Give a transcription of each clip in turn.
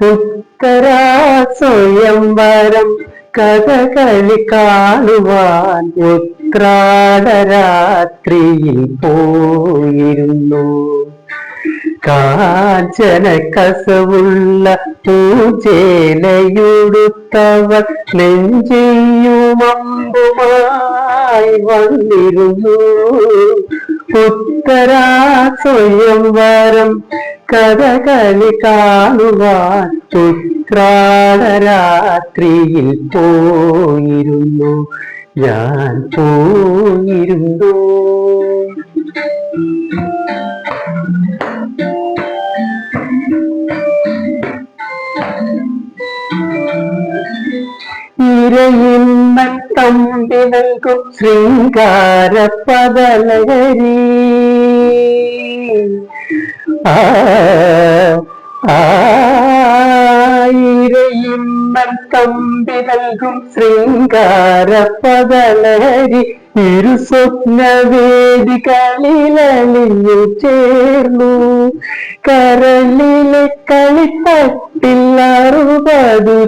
ഉത്തരാ സ്വയംവരം കഥകളി കാണുവാൻ ഉത്രാടരാത്രിയിൽ പോയിരുന്നു. കാഞ്ചന കസവുള്ള പൂജേലയുടുത്തവർ നെഞ്ചെയ്യുമമ്പുമായി വന്നിരുന്നു. ഉത്തരാ സ്വയംവരം കഥകളി കാണുവാൻ ചുത്രാടരാത്രിയിൽ പോയിരുന്നു. ഞാൻ പോയിരുന്നു. ഇരയിന്മൻ തമ്പി നൽകും ശൃംഗാര പദലഹരി ആ ആയിരയിന്മൻ തമ്പി നൽകും ശൃംഗാര പദലഹരി ഇരു സ്വപ്നവേദികളിലലിഞ്ഞു ചേർന്നു. കരളിലെ കളിപ്പട്ടിൽ അറുപതു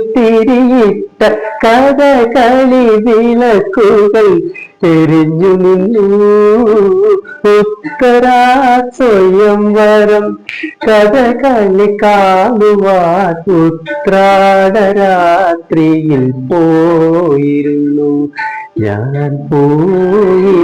തിരിയിട്ട കഥകളി വിളക്കുകൾ തെരിഞ്ഞു നിന്നു. ഉത്തരാ സ്വയംവരം കഥകളി കാണുവാൻ ഉത്രാടരാത്രിയിൽ പോയിരുന്നു. ഞാൻ പോയിരുന്നു